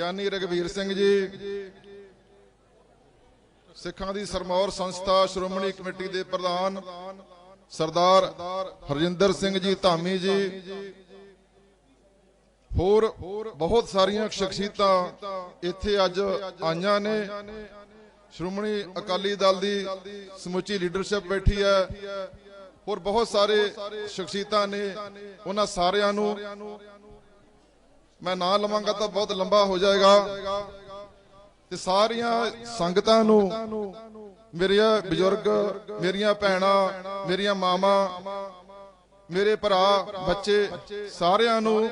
ਗਿਆਨੀ ਰਗਵੀਰ ਸਿੰਘ ਜੀ, ਸਿੱਖਾਂ ਦੀ ਸਰਮੌਰ ਸੰਸਥਾ ਸ਼੍ਰੋਮਣੀ ਕਮੇਟੀ ਦੇ ਪ੍ਰਧਾਨ ਸਰਦਾਰ ਹਰਜਿੰਦਰ ਸਿੰਘ ਜੀ ਧਾਮੀ ਜੀ, ਹੋਰ ਬਹੁਤ ਸਾਰੀਆਂ ਸ਼ਖਸੀਅਤਾਂ ਇੱਥੇ ਅੱਜ ਆਈਆਂ ਨੇ। ਸ਼੍ਰੋਮਣੀ ਅਕਾਲੀ ਦਲ ਦੀ ਸਮੁੱਚੀ ਲੀਡਰਸ਼ਿਪ ਬੈਠੀ ਹੈ। ਹੋਰ ਬਹੁਤ ਸਾਰੇ ਸ਼ਖਸੀਅਤਾਂ ਨੇ। ਉਹਨਾਂ ਸਾਰਿਆਂ ਨੂੰ ਮੈਂ ਨਾਂ ਲਵਾਂਗਾ ਤਾਂ ਬਹੁਤ ਲੰਬਾ ਹੋ ਜਾਏਗਾ। ਤੇ ਸਾਰੀਆਂ ਸੰਗਤਾਂ ਨੂੰ ਮੇਰੇ ਬਜ਼ੁਰਗ, ਮੇਰੀਆਂ ਭੈਣਾਂ, ਮੇਰੀਆਂ ਮਾਵਾਂ, ਮੇਰੇ ਭਰਾ, ਬੱਚੇ, ਸਾਰਿਆਂ ਨੂੰ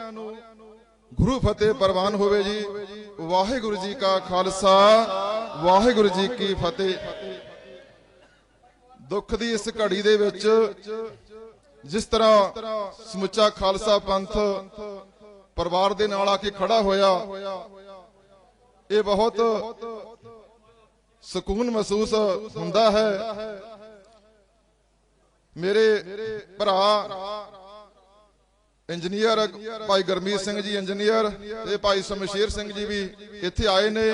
ਗੁਰੂ ਫਤਿਹ ਪ੍ਰਵਾਨ ਹੋਵੇ ਜੀ। ਵਾਹਿਗੁਰੂ ਜੀ ਕਾ ਖਾਲਸਾ, ਵਾਹਿਗੁਰੂ ਜੀ ਕੀ ਫਤਿਹ। ਦੁੱਖ ਦੀ ਇਸ ਘੜੀ ਦੇ ਵਿੱਚ ਜਿਸ ਤਰ੍ਹਾਂ ਸਮੁੱਚਾ ਖਾਲਸਾ ਪੰਥ ਪਰਿਵਾਰ ਦੇ ਨਾਲ ਆ ਕੇ ਖੜਾ ਹੋਇਆ। ਇਹ ਬਹੁਤ ਸਕੂਨ ਮਹਿਸੂਸ ਹੁੰਦਾ ਹੈ। ਮੇਰੇ ਭਰਾ ਇੰਜੀਨੀਅਰ ਭਾਈ ਗਰਮੀਤ ਸਿੰਘ ਜੀ ਇੰਜੀਨੀਅਰ ਤੇ ਭਾਈ ਸ਼ਮਸ਼ੀਰ ਸਿੰਘ ਜੀ ਵੀ ਇੱਥੇ ਆਏ ਨੇ।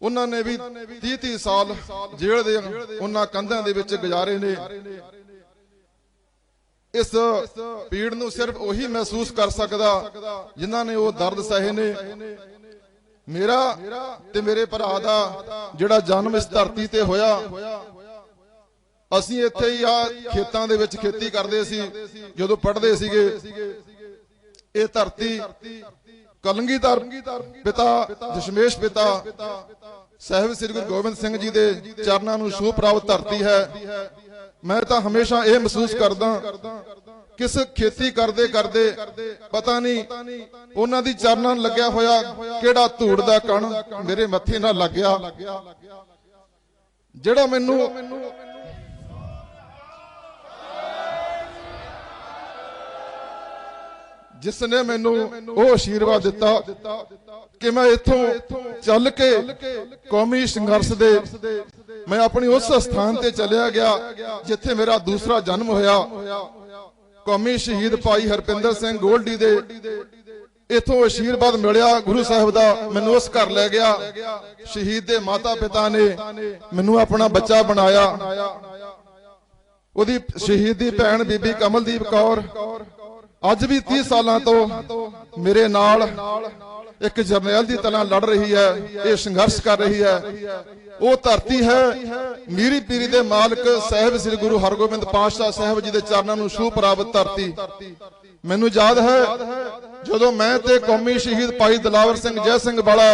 ਉਹਨਾਂ ਨੇ ਵੀ 30 30 ਸਾਲ ਜੇਲ੍ਹ ਦੇ ਉਹਨਾਂ ਕੰਧਾਂ ਦੇ ਵਿੱਚ ਗੁਜ਼ਾਰੇ ਨੇ। ਇਸ ਪੀੜ ਨੂੰ ਸਿਰਫ ਉਹੀ ਮਹਿਸੂਸ ਕਰ ਸਕਦਾ ਜਿਨ੍ਹਾਂ ਨੇ ਉਹ ਦਰਦ ਸਹੇ ਨੇ। ਮੇਰਾ ਤੇ ਮੇਰੇ ਭਰਾ ਦਾ ਜਿਹੜਾ ਜਨਮ ਇਸ ਧਰਤੀ ਤੇ ਹੋਇਆ, ਅਸੀਂ ਇੱਥੇ ਹੀ ਆ ਖੇਤਾਂ ਦੇ ਵਿੱਚ ਖੇਤੀ ਕਰਦੇ ਸੀ, ਜਦੋਂ ਪੜ੍ਹਦੇ ਸੀਗੇ। ਇਹ ਧਰਤੀ ਕਲੰਗੀਧਰ ਪਿਤਾ, ਦਸ਼ਮੇਸ਼ ਪਿਤਾ, ਸਾਹਿਬ ਸ੍ਰੀ ਗੁਰੂ ਗੋਬਿੰਦ ਸਿੰਘ ਜੀ ਦੇ ਚਰਨਾਂ ਨੂੰ ਛੂਹ ਪ੍ਰਾਪਤ ਧਰਤੀ ਹੈ। ਮੈਂ ਤਾਂ ਹਮੇਸ਼ਾ ਇਹ ਮਹਿਸੂਸ ਕਰਦਾ ਕਿਸ ਖੇਤੀ ਕਰਦੇ ਕਰਦੇ ਪਤਾ ਨਹੀਂ ਉਹਨਾਂ ਦੀ ਚਰਨਾਂ ਲੱਗਿਆ ਹੋਇਆ ਕਿਹੜਾ ਧੂੜ ਦਾ ਕਣ ਮੇਰੇ ਮੱਥੇ ਨਾਲ ਲੱਗਿਆ। ਜਿਹੜਾ ਮੈਨੂੰ ਜਿਸ ਨੇ ਮੈਨੂੰ ਉਹ ਆਸ਼ੀਰਵਾਦ ਦਿੱਤਾ ਕਿ ਮੈਂ ਇੱਥੋਂ ਚੱਲ ਕੇ ਕੌਮੀ ਸੰਘਰਸ਼ ਦੇ ਮੈਂ ਆਪਣੀ ਉਸ ਸਥਾਨ ਤੇ ਚਲਿਆ ਗਿਆ ਜਿੱਥੇ ਮੇਰਾ ਦੂਸਰਾ ਜਨਮ ਹੋਇਆ। ਕੌਮੀ ਸ਼ਹੀਦ ਭਾਈ ਹਰਪਿੰਦਰ ਸਿੰਘ ਗੋਲਡੀ ਦੇ ਇਥੋਂ ਆਸ਼ੀਰਵਾਦ ਮਿਲਿਆ। ਗੁਰੂ ਸਾਹਿਬ ਦਾ ਮੈਨੂੰ ਉਸ ਘਰ ਲੈ ਗਿਆ। ਸ਼ਹੀਦ ਦੇ ਮਾਤਾ ਪਿਤਾ ਨੇ ਮੈਨੂੰ ਆਪਣਾ ਬੱਚਾ ਬਣਾਇਆ। ਉਹਦੀ ਸ਼ਹੀਦ ਦੀ ਭੈਣ ਬੀਬੀ ਕਮਲਦੀਪ ਕੌਰ ਅੱਜ ਵੀ 30 ਸਾਲਾਂ ਤੋਂ ਮੇਰੇ ਨਾਲ ਇੱਕ ਜਰਨੈਲ ਦੀ ਤਰ੍ਹਾਂ ਲੜ ਰਹੀ ਹੈ, ਇਹ ਸੰਘਰਸ਼ ਕਰ ਰਹੀ ਹੈ। ਉਹ ਧਰਤੀ ਹੈ ਮੀਰੀ ਪੀਰੀ ਦੇ ਮਾਲਕ ਸਾਹਿਬ ਸ੍ਰੀ ਗੁਰੂ ਹਰਗੋਬਿੰਦ ਪਾਤਸ਼ਾਹ ਸਾਹਿਬ ਜੀ ਦੇ ਚਰਨਾਂ ਨੂੰ ਛੂਹ ਪ੍ਰਾਪਤ ਧਰਤੀ। ਮੈਨੂੰ ਯਾਦ ਹੈ ਜਦੋਂ ਮੈਂ ਤੇ ਕੌਮੀ ਸ਼ਹੀਦ ਭਾਈ ਦਲਾਵਰ ਸਿੰਘ ਜੈ ਸਿੰਘ ਵਾਲਾ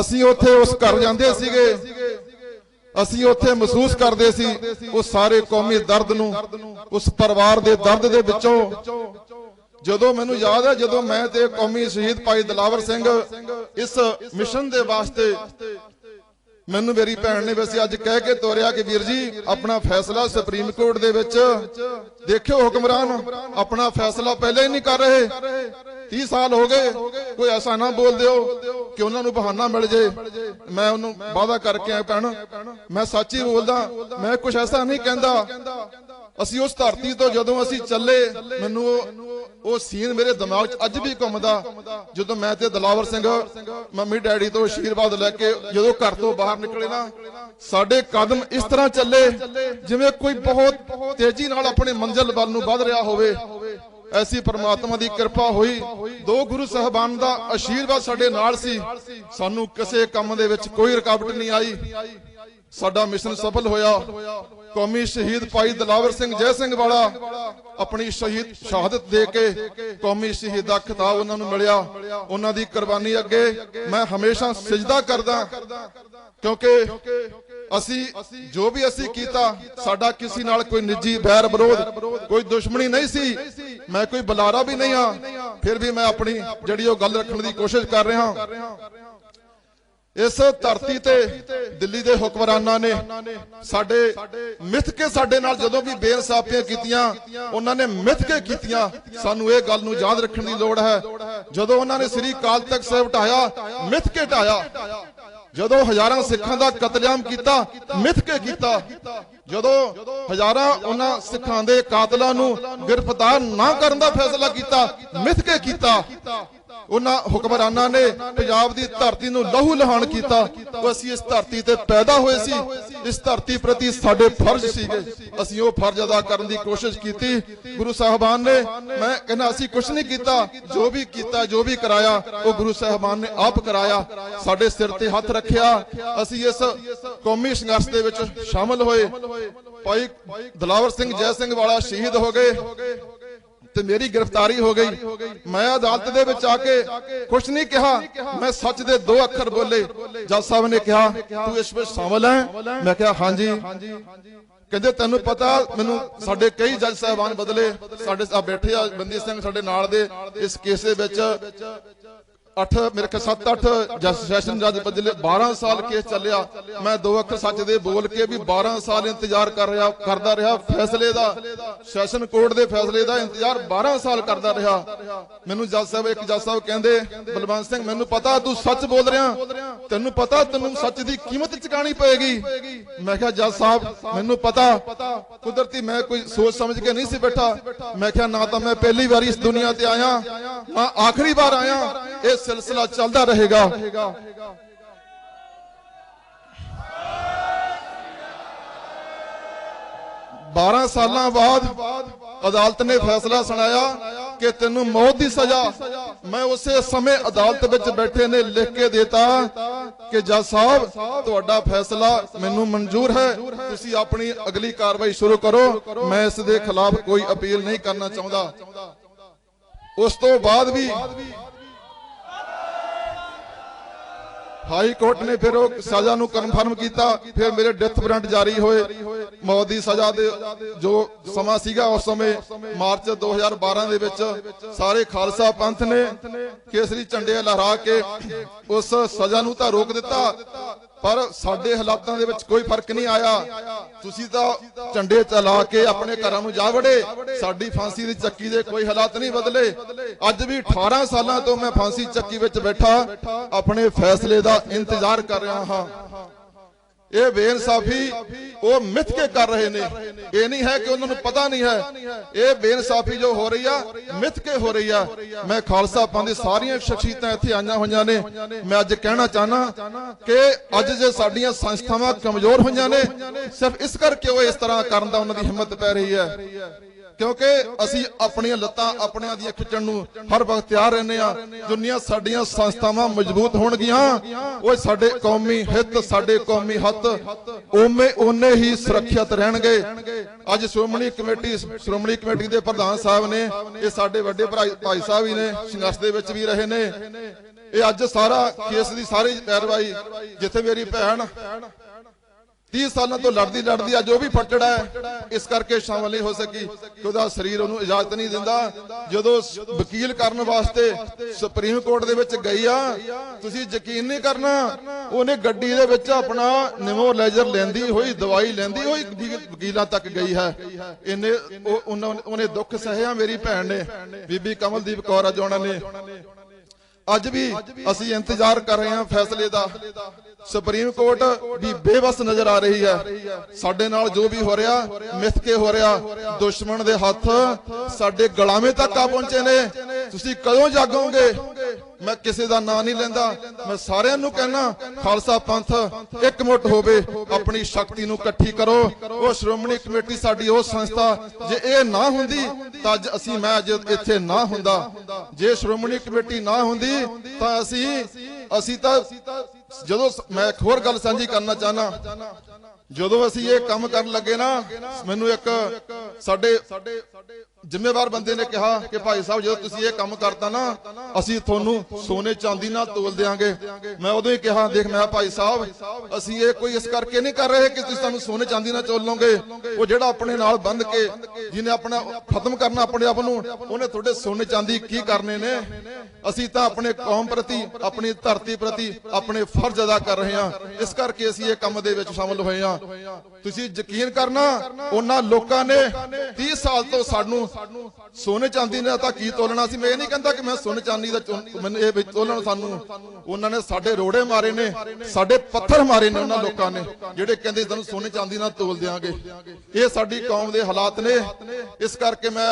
ਅਸੀਂ ਉੱਥੇ ਉਸ ਘਰ ਜਾਂਦੇ ਸੀਗੇ। ਅਸੀਂ ਉੱਥੇ ਮਹਿਸੂਸ ਕਰਦੇ ਸੀ ਉਹ ਸਾਰੇ ਕੌਮੀ ਦਰਦ ਨੂੰ, ਉਸ ਪਰਿਵਾਰ ਦੇ ਦਰਦ ਦੇ ਵਿੱਚੋਂ। ਜਦੋਂ ਮੈਨੂੰ ਯਾਦ ਹੈ, ਜਦੋਂ ਮੈਂ ਤੇ ਕੌਮੀ ਸ਼ਹੀਦ ਭਾਈ ਦਲਾਵਰ ਸਿੰਘ ਇਸ ਮਿਸ਼ਨ ਦੇ ਵਾਸਤੇ ਮੈਨੂੰ ਮੇਰੀ ਭੈਣ ਨੇ ਵੈਸੇ ਅੱਜ ਕਹਿ ਕੇ ਤੋਰਿਆ ਕਿ ਵੀਰ ਜੀ, ਆਪਣਾ ਫੈਸਲਾ ਸੁਪਰੀਮ ਕੋਰਟ ਦੇ ਵਿੱਚ ਦੇਖਿਓ ਹੁਕਮਰਾਨ, ਆਪਣਾ ਫੈਸਲਾ ਪਹਿਲੇ ਹੀ ਨਹੀਂ ਕਰ ਰਹੇ। 30 ਸਾਲ ਹੋ ਗਏ, ਕੋਈ ਐਸਾ ਨਾ ਬੋਲ ਦਿਓ। ਕਿ ਉਹਨਾਂ ਨੂੰ ਬਹਾਨਾ ਮਿਲ ਜੇ। ਮੈਂ ਉਹਨੂੰ ਵਾਅਦਾ ਕਰਕੇ ਆਇਆ ਭੈਣ। ਮੈਂ ਸੱਚ ਹੀ ਬੋਲਦਾ, ਮੈਂ ਕੁਝ ਐਸਾ ਨਹੀਂ ਕਹਿੰਦਾ। ਅਸੀਂ ਉਸ ਧਰਤੀ ਤੋਂ ਜਦੋਂ ਅਸੀਂ ਚੱਲੇ, ਮੈਨੂੰ ਉਹ ਸੀਨ ਮੇਰੇ ਦਿਮਾਗ 'ਚ ਅੱਜ ਵੀ ਘੁੰਮਦਾ। ਜਦੋਂ ਮੈਂ ਤੇ ਦਲਾਵਰ ਸਿੰਘ, ਮੰਮੀ ਡੈਡੀ ਤੋਂ ਆਸ਼ੀਰਵਾਦ ਲੈ ਕੇ ਜਦੋਂ ਘਰ ਤੋਂ ਬਾਹਰ ਨਿਕਲੇ ਨਾ, ਸਾਡੇ ਕਦਮ ਇਸ ਤਰ੍ਹਾਂ ਚੱਲੇ, ਜਿਵੇਂ ਕੋਈ ਬਹੁਤ ਤੇਜ਼ੀ ਨਾਲ ਆਪਣੇ ਮੰਜ਼ਿਲ ਵੱਲ ਨੂੰ ਵੱਧ ਰਿਹਾ ਹੋਵੇ। ਐਸੀ ਪ੍ਰਮਾਤਮਾ ਦੀ ਕਿਰਪਾ ਹੋਈ। ਦੋ ਗੁਰੂ ਸਾਹਿਬਾਨ ਦਾ ਆਸ਼ੀਰਵਾਦ ਸਾਡੇ ਨਾਲ ਸੀ। ਸਾਨੂੰ ਕਿਸੇ ਕੰਮ ਦੇ ਵਿੱਚ ਕੋਈ ਰੁਕਾਵਟ ਨਹੀਂ ਆਈ। ਸਾਡਾ ਮਿਸ਼ਨ ਸਫਲ ਹੋਇਆ। ਕੌਮੀ ਸ਼ਹੀਦ ਭਾਈ ਦਲਾਵਰ ਸਿੰਘ ਜੈ ਸਿੰਘ ਵਾਲਾ ਆਪਣੀ ਸ਼ਹੀਦ ਸ਼ਹਾਦਤ ਦੇ ਕੇ ਕੌਮੀ ਸ਼ਹੀਦ ਦਾ ਖਿਤਾਬ ਉਹਨਾਂ ਨੂੰ ਮਿਲਿਆ। ਉਹਨਾਂ ਦੀ ਕੁਰਬਾਨੀ ਅੱਗੇ ਮੈਂ ਹਮੇਸ਼ਾ ਸਜਦਾ ਕਰਦਾ ਕਿਉਂਕਿ ਅਸੀਂ ਜੋ ਵੀ ਅਸੀਂ ਕੀਤਾ, ਸਾਡਾ ਕਿਸੇ ਨਾਲ ਕੋਈ ਨਿੱਜੀ ਬੈਰ ਵਿਰੋਧ, ਕੋਈ ਦੁਸ਼ਮਣੀ ਨਹੀਂ ਸੀ। ਮੈਂ ਕੋਈ ਬੁਲਾਰਾ ਵੀ ਨਹੀਂ ਹਾਂ, ਫਿਰ ਵੀ ਮੈਂ ਆਪਣੀ ਜਿਹੜੀ ਉਹ ਗੱਲ ਰੱਖਣ ਦੀ ਕੋਸ਼ਿਸ਼ ਕਰ ਰਿਹਾ ਇਸ ਧਰਤੀ ਤੇ ਦਿੱਲੀ ਦੇ ਹੁਕਮਰਾਨਾਂ ਨੇ ਸਾਡੇ ਮਿੱਥ ਕੇ ਸਾਡੇ ਨਾਲ ਜਦੋਂ ਵੀ ਬੇਇਨਸਾਫੀਆਂ ਕੀਤੀਆਂ, ਉਹਨਾਂ ਨੇ ਮਿੱਥ ਕੇ ਕੀਤੀਆਂ। ਸਾਨੂੰ ਇਹ ਗੱਲ ਨੂੰ ਯਾਦ ਰੱਖਣ ਦੀ ਲੋੜ ਹੈ। ਜਦੋਂ ਉਹਨਾਂ ਨੇ ਸ੍ਰੀ ਕਾਲ ਤਖਤ ਸਾਹਿਬ ਢਾਇਆ ਮਿੱਥ ਕੇ ਢਾਇਆ ਜਦੋਂ ਹਜ਼ਾਰਾਂ ਸਿੱਖਾਂ ਦਾ ਕਤਲੇਆਮ ਕੀਤਾ, ਮਿੱਥ ਕੇ ਕੀਤਾ, ਜਦੋਂ ਹਜ਼ਾਰਾਂ ਉਹਨਾਂ ਸਿੱਖਾਂ ਦੇ ਕਾਤਲਾਂ ਨੂੰ ਗ੍ਰਿਫਤਾਰ ਨਾ ਕਰਨ ਦਾ ਫੈਸਲਾ ਕੀਤਾ, ਮਿੱਥ ਕੇ ਕੀਤਾ ਉਹਨਾਂ ਹੁਕਮਰਾਨਾਂ ਨੇ ਪੰਜਾਬ ਦੀ ਧਰਤੀ ਨੂੰ ਲਹੂ ਲਹਾਨ ਕੀਤਾ। ਉਹ ਅਸੀਂ ਇਸ ਧਰਤੀ ਤੇ ਪੈਦਾ ਹੋਏ ਸੀ। ਇਸ ਧਰਤੀ ਪ੍ਰਤੀ ਸਾਡੇ ਫਰਜ਼ ਸੀਗੇ। ਅਸੀਂ ਉਹ ਫਰਜ਼ ਅਦਾ ਕਰਨ ਦੀ ਕੋਸ਼ਿਸ਼ ਕੀਤੀ। ਗੁਰੂ ਸਾਹਿਬਾਨ ਨੇ ਮੈਂ ਕਹਿੰਦਾ, ਅਸੀਂ ਕੁਝ ਨਹੀਂ ਕੀਤਾ। ਜੋ ਵੀ ਕੀਤਾ, ਜੋ ਵੀ ਕਰਾਇਆ, ਉਹ ਗੁਰੂ ਸਾਹਿਬਾਨ ਨੇ ਆਪ ਕਰਾਇਆ। ਸਾਡੇ ਸਿਰ ਤੇ ਹੱਥ ਰੱਖਿਆ। ਅਸੀਂ ਇਸ ਕੌਮੀ ਸੰਘਰਸ਼ ਦੇ ਵਿੱਚ ਸ਼ਾਮਲ ਹੋਏ। ਭਾਈ ਦਲਾਵਰ ਸਿੰਘ ਜੈ ਸਿੰਘ ਵਾਲਾ ਸ਼ਹੀਦ ਹੋ ਗਏ। ਤੇ ਮੇਰੀ ਗ੍ਰਿਫਤਾਰੀ ਹੋ ਗਈ। ਮੈਂ ਅਦਾਲਤ ਦੇ ਵਿੱਚ ਆ ਕੇ ਕੁਝ ਨਹੀਂ ਕਿਹਾ। ਮੈਂ ਸੱਚ ਦੇ ਦੋ ਅੱਖਰ ਬੋਲੇ। ਜੱਜ ਸਾਹਿਬ ਨੇ ਕਿਹਾ, ਤੂੰ ਇਸ ਵਿੱਚ ਸ਼ਾਮਲ ਹੈ? ਮੈਂ ਕਿਹਾ, ਹਾਂਜੀ। ਕਹਿੰਦੇ, ਤੈਨੂੰ ਪਤਾ, ਮੈਨੂੰ ਸਾਡੇ ਕਈ ਜੱਜ ਸਾਹਿਬਾਨ ਬਦਲੇ। ਸਾਡੇ ਆ ਬੈਠੇ ਆ ਬੰਦੀ ਸਿੰਘ ਸਾਡੇ ਨਾਲ ਦੇ। ਇਸ ਕੇਸ ਦੇ ਵਿੱਚ ਅੱਠ, ਮੇਰੇ ਖਿਆਲ 7 8 ਸੈਸ਼ਨ ਜੱਜ ਬਦਲੇ 12 ਸਾਲ ਕੇਸ ਚੱਲਿਆ। ਮੈਂ ਦੋ ਅੱਖਰ ਸੱਚ ਦੇ ਬੋਲ ਕੇ ਵੀ 12 ਸਾਲ ਇੰਤਜ਼ਾਰ ਕਰ ਰਿਹਾ, ਕਰਦਾ ਰਿਹਾ ਫੈਸਲੇ ਦਾ। ਸੈਸ਼ਨ ਕੋਰਟ ਦੇ ਫੈਸਲੇ ਦਾ ਇੰਤਜ਼ਾਰ 12 ਸਾਲ ਕਰਦਾ ਰਿਹਾ। ਮੈਨੂੰ ਜੱਜ ਸਾਹਿਬ, ਇੱਕ ਜੱਜ ਸਾਹਿਬ ਕਹਿੰਦੇ, ਬਲਵੰਤ ਸਿੰਘ, ਮੈਨੂੰ ਪਤਾ ਤੂੰ ਸੱਚ ਬੋਲ ਰਿਹਾ। ਤੈਨੂੰ ਪਤਾ ਤੈਨੂੰ ਸੱਚ ਦੀ ਕੀਮਤ ਚੁਕਾਣੀ ਪਏਗੀ। ਮੈਂ ਕਿਹਾ, ਜੱਜ ਸਾਹਿਬ, ਮੈਨੂੰ ਪਤਾ। ਕੁਦਰਤੀ ਮੈਂ ਕੋਈ ਸੋਚ ਸਮਝ ਕੇ ਨਹੀਂ ਸੀ ਬੈਠਾ। ਮੈਂ ਕਿਹਾ, ਨਾ ਤਾਂ ਮੈਂ ਪਹਿਲੀ ਵਾਰੀ ਇਸ ਦੁਨੀਆ ਤੇ ਆਇਆ ਨਾ ਆਖਰੀ ਵਾਰ ਆਇਆ। ਇਹ ਸਿਲਸਿਲਾ ਚੱਲਦਾ ਰਹੇਗਾ। 12 ਸਾਲਾਂ ਬਾਅਦ ਅਦਾਲਤ ਨੇ ਫੈਸਲਾ ਸੁਣਾਇਆ ਕਿ ਤੈਨੂੰ ਮੌਤ ਦੀ ਸਜ਼ਾ ਮੈਂ ਉਸੇ ਸਮੇਂ ਅਦਾਲਤ ਵਿੱਚ ਬੈਠੇ ਨੇ ਲਿਖ ਕੇ ਦਿੱਤਾ ਕਿ ਜੱਜ ਸਾਹਿਬ, ਤੁਹਾਡਾ ਫੈਸਲਾ ਮੈਨੂੰ ਮਨਜ਼ੂਰ ਹੈ। ਤੁਸੀਂ ਆਪਣੀ ਅਗਲੀ ਕਾਰਵਾਈ ਸ਼ੁਰੂ ਕਰੋ। ਮੈਂ ਇਸ ਦੇ ਖਿਲਾਫ ਕੋਈ ਅਪੀਲ ਨਹੀਂ ਕਰਨਾ ਚਾਹੁੰਦਾ। ਉਸ ਤੋਂ ਬਾਅਦ ਵੀ ਹਾਈ ਕੋਰਟ ਨੇ ਫਿਰ ਉਹ ਸਜ਼ਾ ਨੂੰ ਕਨਫਰਮ ਕੀਤਾ, ਫਿਰ ਮੇਰੇ ਡੈਥ ਵਾਰੰਟ ਜਾਰੀ ਹੋਏ। ਮੌਤ ਦੀ ਸਜ਼ਾ ਦੇ ਜੋ ਸਮਾਂ ਸੀਗਾ ਉਸ ਸਮੇਂ, ਮਾਰਚ 2012 ਦੇ ਵਿੱਚ ਸਾਰੇ ਖਾਲਸਾ ਪੰਥ ਨੇ ਕੇਸਰੀ ਝੰਡੇ ਲਹਿਰਾ ਕੇ ਉਸ ਸਜ਼ਾ ਨੂੰ ਤਾਂ ਰੋਕ ਦਿੱਤਾ। ਪਰ ਸਾਡੇ ਹਾਲਾਤਾਂ ਦੇ ਵਿੱਚ ਕੋਈ ਫ਼ਰਕ ਨਹੀਂ ਆਇਆ। ਤੁਸੀਂ ਤਾਂ ਝੰਡੇ ਚਲਾ ਕੇ ਆਪਣੇ ਘਰਾਂ ਨੂੰ ਜਾ ਵੜੇ। ਸਾਡੀ ਫਾਂਸੀ ਦੀ ਚੱਕੀ ਦੇ ਕੋਈ ਹਾਲਾਤ ਨਹੀਂ ਬਦਲੇ। ਅੱਜ ਵੀ 18 ਸਾਲਾਂ ਤੋਂ ਮੈਂ ਫਾਂਸੀ ਚੱਕੀ ਵਿੱਚ ਬੈਠਾ। ਆਪਣੇ ਫੈਸਲੇ ਦਾ ਇੰਤਜ਼ਾਰ ਕਰ ਰਿਹਾ ਹਾਂ। ਇਹ ਬੇਇਨਸਾਫੀ ਉਹ ਮਿੱਥ ਕੇ ਕਰ ਰਹੇ ਨੇ। ਇਹ ਨਹੀਂ ਹੈ ਕਿ ਉਹਨਾਂ ਨੂੰ ਪਤਾ ਨਹੀਂ ਹੈ। ਇਹ ਬੇਇਨਸਾਫੀ ਜੋ ਹੋ ਰਹੀ ਆ, ਮਿੱਥ ਕੇ ਹੋ ਰਹੀ ਆ। ਮੈਂ ਖਾਲਸਾ ਪੰਥ ਦੀ ਸਾਰੀਆਂ ਸ਼ਖਸੀਅਤਾਂ ਇੱਥੇ ਆਈਆਂ ਹੋਈਆਂ ਨੇ। ਮੈਂ ਅੱਜ ਕਹਿਣਾ ਚਾਹਨਾ ਕਿ ਅੱਜ ਜੇ ਸਾਡੀਆਂ ਸੰਸਥਾਵਾਂ ਕਮਜ਼ੋਰ ਹੋਈਆਂ ਨੇ, ਸਿਰਫ ਇਸ ਕਰਕੇ ਉਹ ਇਸ ਤਰ੍ਹਾਂ ਕਰਨ ਦਾ ਉਹਨਾਂ ਦੀ ਹਿੰਮਤ ਪੈ ਰਹੀ ਹੈ। ਕਿਉਂਕਿ ਅਸੀਂ ਆਪਣੀਆਂ ਲੱਤਾਂ ਆਪਣਿਆਂ ਦੀਆਂ ਖਿੱਚਣ ਨੂੰ ਹਰ ਵਕਤ ਤਿਆਰ ਰਹਿੰਦੇ ਆ ਦੁਨੀਆ ਸਾਡੀਆਂ ਸੰਸਥਾਵਾਂ ਮਜ਼ਬੂਤ ਹੋਣਗੀਆਂ, ਉਹ ਸਾਡੇ ਕੌਮੀ ਹਿੱਤ, ਸਾਡੇ ਕੌਮੀ ਹੱਤ ਓਮੇ ਓਨੇ ਹੀ ਸੁਰੱਖਿਅਤ ਰਹਿਣਗੇ। ਅੱਜ ਸ਼੍ਰੋਮਣੀ ਕਮੇਟੀ ਸ਼੍ਰੋਮਣੀ ਕਮੇਟੀ ਦੇ ਪ੍ਰਧਾਨ ਸਾਹਿਬ ਨੇ, ਇਹ ਸਾਡੇ ਵੱਡੇ ਭਰਾ ਭਾਈ ਸਾਹਿਬ ਵੀ ਨੇ, ਸੰਘਰਸ਼ ਦੇ ਵਿੱਚ ਵੀ ਰਹੇ ਨੇ। ਇਹ ਅੱਜ ਸਾਰਾ ਕੇਸ ਦੀ ਸਾਰੀ ਪੈਰਵਾਈ ਜਿੱਥੇ ਮੇਰੀ ਭੈਣ 30 ਸਾਲਾਂ ਤੋਂ ਲੜਦੀ ਲੜਦੀ ਅੱਜ ਉਹ ਵੀ ਫੱਟੜਾ ਹੈ। ਇਸ ਕਰਕੇ ਸ਼ਾਮਲ ਨਹੀਂ ਹੋ ਸਕੀ ਕਿ ਉਹਦਾ ਸਰੀਰ ਉਹਨੂੰ ਇਜਾਜ਼ਤ ਨਹੀਂ ਦਿੰਦਾ। ਜਦੋਂ ਵਕੀਲ ਕਰਨ ਵਾਸਤੇ ਸੁਪਰੀਮ ਕੋਰਟ ਦੇ ਵਿੱਚ ਗਈ ਆ, ਤੁਸੀਂ ਯਕੀਨ ਨਹੀਂ ਕਰਨਾ, ਉਹਨੇ ਗੱਡੀ ਦੇ ਵਿੱਚ ਆਪਣਾ ਨਿਮੋ ਲੈਂਦੀ ਹੋਈ, ਦਵਾਈ ਲੈਂਦੀ ਹੋਈ ਵਕੀਲਾਂ ਤੱਕ ਗਈ ਹੈ। ਇਹਨੇ ਉਹਨਾਂ- ਉਹਨੇ ਦੁੱਖ ਸਹਿਆ ਮੇਰੀ ਭੈਣ ਨੇ। ਬੀਬੀ ਕਮਲਦੀਪ ਕੌਰ ਅੱਜ ਉਹਨਾਂ ਨੇ। ਅੱਜ ਵੀ ਅਸੀਂ ਇੰਤਜ਼ਾਰ ਕਰ ਰਹੇ ਹਾਂ ਫੈਸਲੇ ਦਾ। ਸੁਪਰੀਮ ਕੋਰਟ ਵੀ ਬੇਵਸ ਨਜ਼ਰ ਆ ਰਹੀ ਹੈ। ਸਾਡੇ ਨਾਲ ਜੋ ਵੀ ਹੋ ਰਿਹਾ ਮਿੱਥ ਕੇ ਹੋ ਰਿਹਾ, ਦੁਸ਼ਮਣ ਦੇ ਹੱਥ ਸਾਡੇ ਗੁਲਾਮੇ ਤੱਕ ਆ ਪਹੁੰਚੇ ਨੇ। ਤੁਸੀਂ ਕਦੋਂ ਜਾਗੋਗੇ? ਮੈਂ ਕਿਸੇ ਦਾ ਨਾਂ ਨਹੀਂ ਲੈਂਦਾ। ਮੈਂ ਸਾਰਿਆਂ ਨੂੰ ਕਹਿਣਾ, ਖਾਲਸਾ ਪੰਥ, ਇੱਕ ਹੋਵੇ, ਆਪਣੀ ਸ਼ਕਤੀ ਨੂੰ ਇਕੱਠੀ ਕਰੋ। ਉਹ ਸ਼੍ਰੋਮਣੀ ਕਮੇਟੀ ਸਾਡੀ ਉਹ ਸੰਸਥਾ, ਜੇ ਇਹ ਨਾ ਹੁੰਦੀ, ਤਾਂ ਅੱਜ ਅਸੀਂ, ਮੈਂ ਅੱਜ ਇੱਥੇ ਨਾ ਹੁੰਦਾ। ਜੇ ਸ਼੍ਰੋਮਣੀ ਕਮੇਟੀ ਨਾ ਹੁੰਦੀ, ਤਾਂ ਅਸੀਂ ਅਸੀਂ ਤਾਂ ਜਦੋਂ ਮੈਂ ਇੱਕ ਹੋਰ ਗੱਲ ਸਾਂਝੀ ਕਰਨਾ ਚਾਹਨਾ। ਜਦੋਂ ਅਸੀਂ ਇਹ ਕੰਮ ਕਰਨ ਲੱਗੇ ਨਾ, ਮੈਨੂੰ ਇੱਕ ਸਾਡੇ ਜ਼ਿੰਮੇਵਾਰ ਬੰਦੇ ਨੇ ਕਿਹਾ ਕਿ ਭਾਈ ਸਾਹਿਬ, ਜਦੋਂ ਤੁਸੀਂ ਇਹ ਕੰਮ ਕਰਤਾ ਨਾ, ਅਸੀਂ ਤੁਹਾਨੂੰ ਸੋਨੇ ਚਾਂਦੀ ਨਾਲ ਤੋਲ ਦੇਾਂਗੇ ਮੈਂ ਉਦੋਂ ਹੀ ਕਿਹਾ, ਦੇਖ, ਮੈਂ ਭਾਈ ਸਾਹਿਬ, ਅਸੀਂ ਇਹ ਕੋਈ ਇਸ ਕਰਕੇ ਨਹੀਂ ਕਰ ਰਹੇ ਕਿ ਤੁਸੀਂ ਸਾਨੂੰ ਸੋਨੇ ਚਾਂਦੀ ਨਾਲ ਤੋਲ ਲਓਗੇ। ਉਹ ਜਿਹੜਾ ਆਪਣੇ ਨਾਲ ਬੰਦ ਕੇ, ਜਿਹਨੇ ਆਪਣਾ ਖਤਮ ਕਰਨਾ ਆਪਣੇ ਆਪ ਨੂੰ, ਉਹਨੇ ਤੁਹਾਡੇ ਸੋਨੇ ਚਾਂਦੀ ਕੀ ਕਰਨੇ ਨੇ? ਅਸੀਂ ਤਾਂ ਆਪਣੇ ਕੌਮ ਪ੍ਰਤੀ, ਆਪਣੀ ਧਰਤੀ ਪ੍ਰਤੀ ਆਪਣੇ ਫਰਜ਼ ਅਦਾ ਕਰ ਰਹੇ ਹਾਂ। ਇਸ ਕਰਕੇ ਅਸੀਂ ਇਹ ਕੰਮ ਦੇ ਵਿੱਚ ਸ਼ਾਮਲ ਹੋਏ ਹਾਂ। ਤੁਸੀਂ ਯਕੀਨ ਕਰਨਾ, ਉਹਨਾਂ ਲੋਕਾਂ ਨੇ 30 ਸਾਲ ਤੋਂ ਸਾਨੂੰ ਸੋਨੇ ਚਾਂਦੀ ਨੇ ਤਾਂ ਕੀ ਤੋਲਣਾ ਸੀ? ਮੈਂ ਇਹ ਨਹੀਂ ਕਹਿੰਦਾ ਕਿ ਮੈਂ ਸੋਨੇ ਚਾਂਦੀ ਦਾ ਮੈਨੂੰ ਇਹ ਵਿੱਚ ਤੋਲਣ ਸਾਨੂੰ। ਉਹਨਾਂ ਨੇ ਸਾਡੇ ਰੋੜੇ ਮਾਰੇ ਨੇ, ਸਾਡੇ ਪੱਥਰ ਮਾਰੇ ਨੇ ਉਹਨਾਂ ਲੋਕਾਂ ਨੇ, ਜਿਹੜੇ ਕਹਿੰਦੇ ਤੁਹਾਨੂੰ ਸੋਨੇ ਚਾਂਦੀ ਨਾਲ ਤੋਲ ਦਿਆਂਗੇ। ਇਹ ਸਾਡੀ ਕੌਮ ਦੇ ਹਾਲਾਤ ਨੇ। ਇਸ ਕਰਕੇ ਮੈਂ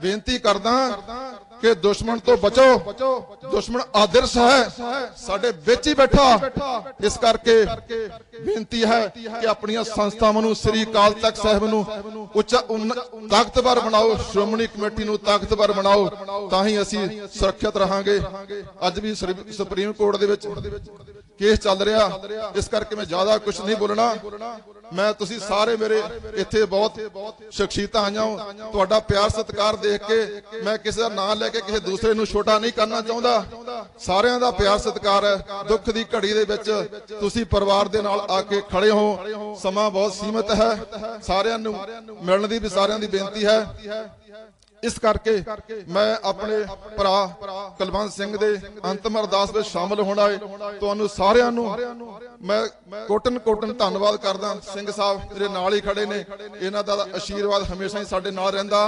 ਬੇਨਤੀ ਕਰਦਾ ਕਿ ਦੁਸ਼ਮਣ ਤੋਂ ਬਚੋ। ਦੁਸ਼ਮਣ ਆਦਰਸ਼ ਹੈ। ਸਾਡੇ ਵਿੱਚ ਹੀ ਬੈਠਾ। ਇਸ ਕਰਕੇ ਬੇਨਤੀ ਹੈ ਕਿ ਆਪਣੀਆਂ ਸੰਸਥਾਵਾਂ ਨੂੰ ਸ੍ਰੀ ਅਕਾਲ ਤਖਤ ਸਾਹਿਬ ਨੂੰ ਉੱਚਾ ਤਾਕਤਵਰ ਬਣਾਓ। ਸ਼੍ਰੋਮਣੀ ਕਮੇਟੀ ਨੂੰ ਤਾਕਤਵਰ ਬਣਾਓ। ਤਾਂ ਹੀ ਅਸੀਂ ਸੁਰੱਖਿਅਤ ਰਹਾਂਗੇ। ਅੱਜ ਵੀ ਸੁਪਰੀਮ ਕੋਰਟ ਦੇ ਵਿੱਚ ਕੇਸ ਚੱਲ ਰਿਹਾ। ਇਸ ਕਰਕੇ ਮੈਂ ਜ਼ਿਆਦਾ ਕੁਝ ਨਹੀਂ ਬੋਲਣਾ। ਮੈਂ ਤੁਸੀਂ ਸਾਰੇ ਮੇਰੇ ਇੱਥੇ ਬਹੁਤ ਸ਼ਖਸੀਅਤਾਂ ਆਈਆਂ ਤੁਹਾਡਾ ਪਿਆਰ ਸਤਿਕਾਰ ਦੇਖ ਕੇ ਮੈਂ ਕਿਸੇ ਦਾ ਨਾਂ ਲੈ ਕੇ ਕਿਸੇ ਦੂਸਰੇ ਨੂੰ ਛੋਟਾ ਨਹੀਂ ਕਰਨਾ ਚਾਹੁੰਦਾ। ਸਾਰਿਆਂ ਦਾ ਪਿਆਰ ਸਤਿਕਾਰ ਹੈ। ਦੁੱਖ ਦੀ ਘੜੀ ਦੇ ਵਿੱਚ ਤੁਸੀਂ ਪਰਿਵਾਰ ਦੇ ਨਾਲ ਆ ਕੇ ਖੜੇ ਹੋ। ਸਮਾਂ ਬਹੁਤ ਸੀਮਿਤ ਹੈ। ਸਾਰਿਆਂ ਨੂੰ ਮਿਲਣ ਦੀ ਵੀ ਸਾਰਿਆਂ ਦੀ ਬੇਨਤੀ ਹੈ। ਇਸ ਕਰਕੇ ਮੈਂ ਆਪਣੇ ਭਰਾ ਕੁਲਵੰਤ ਸਿੰਘ ਦੇ ਅੰਤਮ ਅਰਦਾਸ ਵਿੱਚ ਸ਼ਾਮਲ ਹੋਣਾ ਹੈ। ਤੁਹਾਨੂੰ ਸਾਰਿਆਂ ਨੂੰ ਮੈਂ ਕੋਟਨ ਕੋਟਨ ਧੰਨਵਾਦ ਕਰਦਾ। ਸਿੰਘ ਸਾਹਿਬ ਮੇਰੇ ਨਾਲ ਹੀ ਖੜੇ ਨੇ। ਇਹਨਾਂ ਦਾ ਆਸ਼ੀਰਵਾਦ ਹਮੇਸ਼ਾ ਹੀ ਸਾਡੇ ਨਾਲ ਰਹਿੰਦਾ।